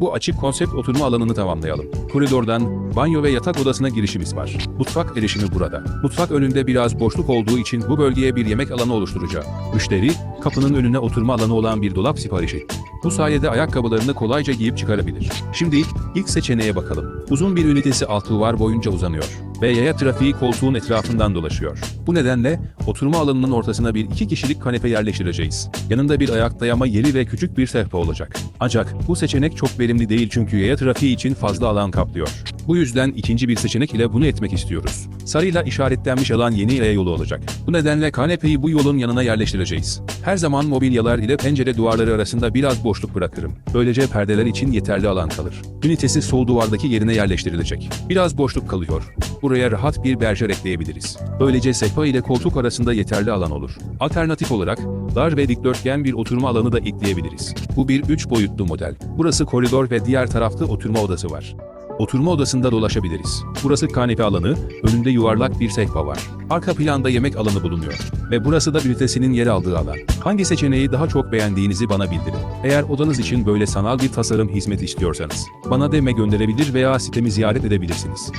Bu açık konsept oturma alanını tamamlayalım. Koridordan banyo ve yatak odasına girişimiz var. Mutfak erişimi burada. Mutfak önünde biraz boşluk olduğu için bu bölgeye bir yemek alanı oluşturacak. Müşteri, kapının önüne oturma alanı olan bir dolap sipariş etti. Bu sayede ayakkabılarını kolayca giyip çıkarabilir. Şimdi ilk seçeneğe bakalım. Uzun bir ünitesi alt duvar boyunca uzanıyor ve yaya trafiği koltuğun etrafından dolaşıyor. Bu nedenle oturma alanının ortasına bir iki kişilik kanepe yerleştireceğiz. Yanında bir ayak dayama yeri ve küçük bir sehpa olacak. Ancak bu seçenek çok verimli değil çünkü yaya trafiği için fazla alan kaplıyor. Bu yüzden ikinci bir seçenek ile bunu etmek istiyoruz. Sarıyla işaretlenmiş alan yeni yaya yolu olacak. Bu nedenle kanepeyi bu yolun yanına yerleştireceğiz. Her zaman mobilyalar ile pencere duvarları arasında biraz boşluk bırakırım. Böylece perdeler için yeterli alan kalır. Ünitesi sol duvardaki yerine yerleştirilecek. Biraz boşluk kalıyor. Buraya rahat bir berjer ekleyebiliriz. Böylece sehpa ile koltuk arasında yeterli alan olur. Alternatif olarak dar ve dikdörtgen bir oturma alanı da ekleyebiliriz. Bu bir 3 boyutlu model. Burası koridor ve diğer tarafta oturma odası var. Oturma odasında dolaşabiliriz. Burası kanepe alanı, önünde yuvarlak bir sehpa var. Arka planda yemek alanı bulunuyor. Ve burası da ünitesinin yer aldığı alan. Hangi seçeneği daha çok beğendiğinizi bana bildirin. Eğer odanız için böyle sanal bir tasarım hizmeti istiyorsanız, bana DM gönderebilir veya sitemi ziyaret edebilirsiniz.